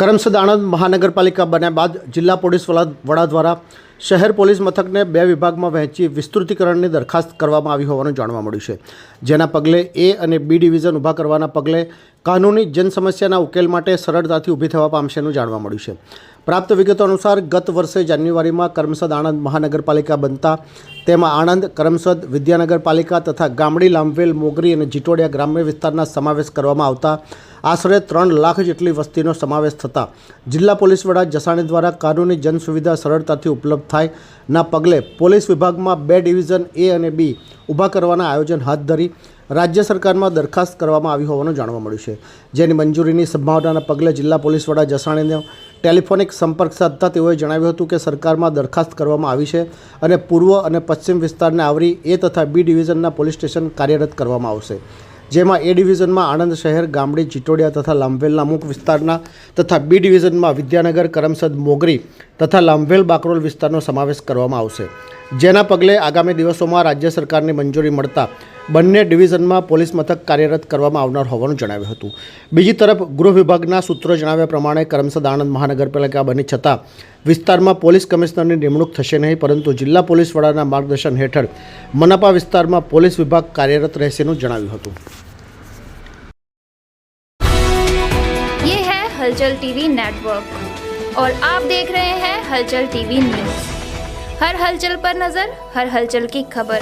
કરમસદ આણંદ મહાનગરપાલિકા બન્યા બાદ જિલ્લા પોલીસ વડા દ્વારા શહેર પોલીસ મથકને બે વિભાગમાં વહેંચી વિસ્તૃતિકરણની દરખાસ્ત કરવામાં આવી હોવાનું જાણવા મળ્યું છે. જેના પગલે એ અને બી ડિવિઝન ઊભા કરવાના પગલે કાનૂની જનસમસ્યાના ઉકેલ માટે સરળતાથી ઊભી થવા પામશેનું જાણવા મળ્યું છે. પ્રાપ્ત વિગતો અનુસાર ગત વર્ષે જાન્યુઆરીમાં કરમસદ આણંદ મહાનગરપાલિકા બનતા તેમાં આણંદ, કરમસદ, વિદ્યાનગરપાલિકા તથા ગામડી લાંબવેલ મોગરી અને જીટોડિયા ગ્રામ્ય વિસ્તારના સમાવેશ કરવામાં આવતા આશરે ત્રણ લાખ જેટલી વસ્તીનો સમાવેશ થતાં જિલ્લા પોલીસ વડા જસાણી દ્વારા કાનૂની જન સુવિધા સરળતાથી ઉપલબ્ધ થાય ના પગલે પોલીસ વિભાગમાં બે ડિવિઝન એ અને બી ઊભા કરવાના આયોજન હાથ ધરી રાજ્ય સરકારમાં દરખાસ્ત કરવામાં આવી હોવાનું જાણવા મળ્યું છે. જેની મંજૂરીની સંભાવનાના પગલે જિલ્લા પોલીસ વડા જસાણીનો ટેલિફોનિક સંપર્ક સાધતા તેઓએ જણાવ્યું હતું કે સરકારમાં દરખાસ્ત કરવામાં આવી છે અને પૂર્વ અને પશ્ચિમ વિસ્તારને આવરી એ તથા બી ડિવિઝનના પોલીસ સ્ટેશન કાર્યરત કરવામાં આવશે. જેમાં એ ડિવિઝનમાં આણંદ શહેર, ગામડી ચિટોડિયા તથા લાંભેલના અમુક વિસ્તારના તથા બી ડિવિઝનમાં વિદ્યાનગર, કરમસદ, મોગરી તથા લાંભવેલ બાકરોલ વિસ્તારનો સમાવેશ કરવામાં આવશે. જેના પગલે આગામી દિવસોમાં રાજ્ય સરકારની મંજૂરી મળતા બંને ડિવિઝનમાં પોલીસ મથક કાર્યરત કરવામાં આવનાર હોવાનું જણાવ્યું હતું બીજી તરફ ગૃહ વિભાગના સૂત્રો જણાવ્યા પ્રમાણે કરમસદ આણંદ મહાનગરપાલિકા બની છતાં વિસ્તારમાં પોલીસ કમિશનરની નિમણૂક થશે નહીં પરંતુ જિલ્લા પોલીસ વડાના માર્ગદર્શન હેઠળ મનાપા વિસ્તારમાં પોલીસ વિભાગ કાર્યરત રહેશેનું જણાવ્યું હતું ये है हलचल टीवी नेटवर्क और आप देख रहे हैं हलचल टीवी न्यूज हर हलचल पर नजर हर हलचल की खबर